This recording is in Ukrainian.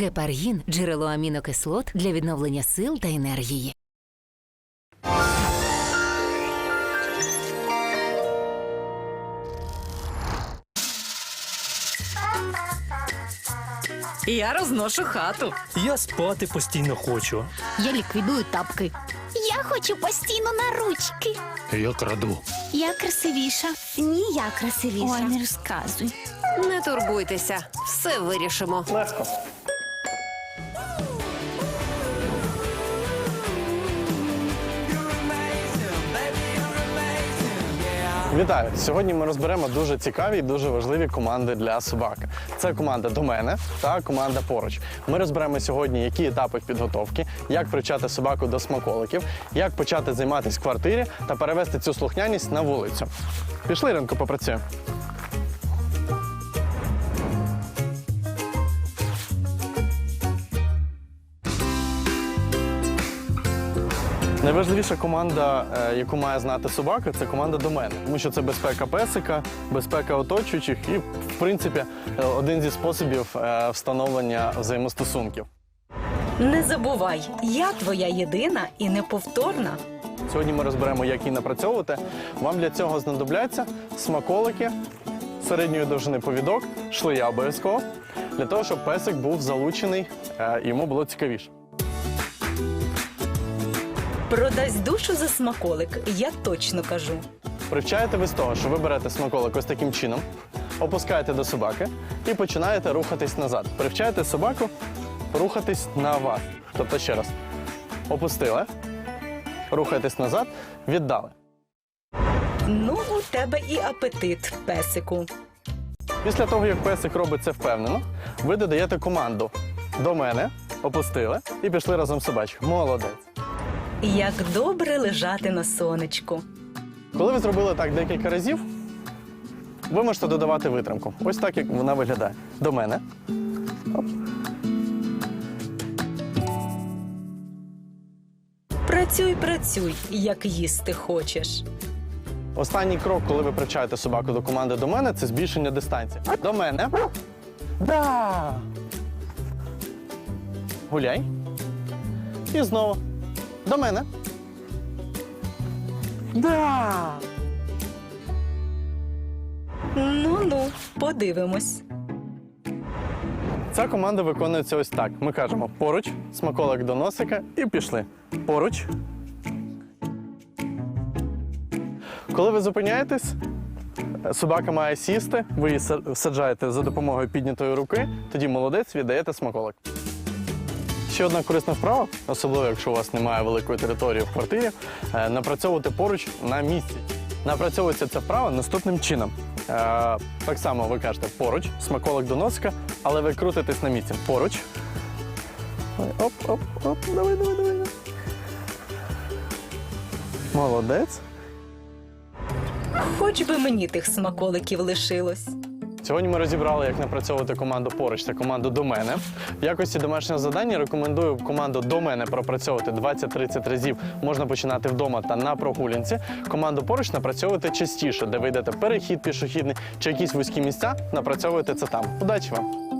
Гепаргін джерело амінокислот для відновлення сил та енергії. Я розношу хату. Я спати постійно хочу. Я ліквідую тапки. Я хочу постійно на ручки. Я краду. Я красивіша. Ні, я красивіша. Ой, не розказуй. Не турбуйтеся, все вирішимо. Легко. Вітаю! Сьогодні ми розберемо дуже цікаві і дуже важливі команди для собаки. Це команда до мене та команда поруч. Ми розберемо сьогодні, які етапи підготовки, як привчати собаку до смаколиків, як почати займатися в квартирі та перевести цю слухняність на вулицю. Пішли ринку, попрацюємо. Найважливіша команда, е, яку має знати собака, це команда до мене, тому що це безпека песика, безпека оточуючих і, в принципі, е, один зі способів е, встановлення взаємостосунків. Не забувай, я твоя єдина і неповторна. Сьогодні ми розберемо, як її напрацьовувати. Вам для цього знадобляться смаколики, середньої довжини повідок, шлея обов'язково, для того, щоб песик був залучений і йому було цікавіше. Продасть душу за смаколик, я точно кажу. Привчаєте ви з того, що ви берете смаколик ось таким чином, опускаєте до собаки і починаєте рухатись назад. Привчаєте собаку рухатись на вас. Тобто ще раз. Опустили, рухаєтесь назад, віддали. Ну, у тебе і апетит, песику. Після того, як песик робить це впевнено, ви додаєте команду до мене, опустили і пішли разом з собачкою. Молодець. Як добре лежати на сонечку. Коли ви зробили так декілька разів, ви можете додавати витримку. Ось так, як вона виглядає. До мене. Оп. Працюй, працюй, як їсти хочеш. Останній крок, коли ви привчаєте собаку до команди до мене, це збільшення дистанції. До мене. Да. Гуляй. І знову. До мене. Да. Ну ну, подивимось. Ця команда виконується ось так. Ми кажемо поруч, смаколик до носика і пішли. Поруч. Коли ви зупиняєтесь, собака має сісти, ви її са- саджаєте за допомогою піднятої руки, тоді молодець віддаєте смаколик. Ще одна корисна вправа, особливо якщо у вас немає великої території в квартирі, е, напрацьовувати поруч на місці. Напрацьовується ця вправа наступним чином. Е, Так само ви кажете поруч, смаколик до носика, але ви крутитесь на місці. Поруч. Оп, оп, оп, давай, давай, давай. Молодець. Хоч би мені тих смаколиків лишилось. Сьогодні ми розібрали, як напрацьовувати команду поруч та команду до мене. В якості домашнього завдання рекомендую команду до мене пропрацьовувати 20-30 разів. Можна починати вдома та на прогулянці. Команду поруч напрацьовувати частіше, де ви йдете перехід пішохідний чи якісь вузькі місця, напрацьовуйте це там. Удачі вам!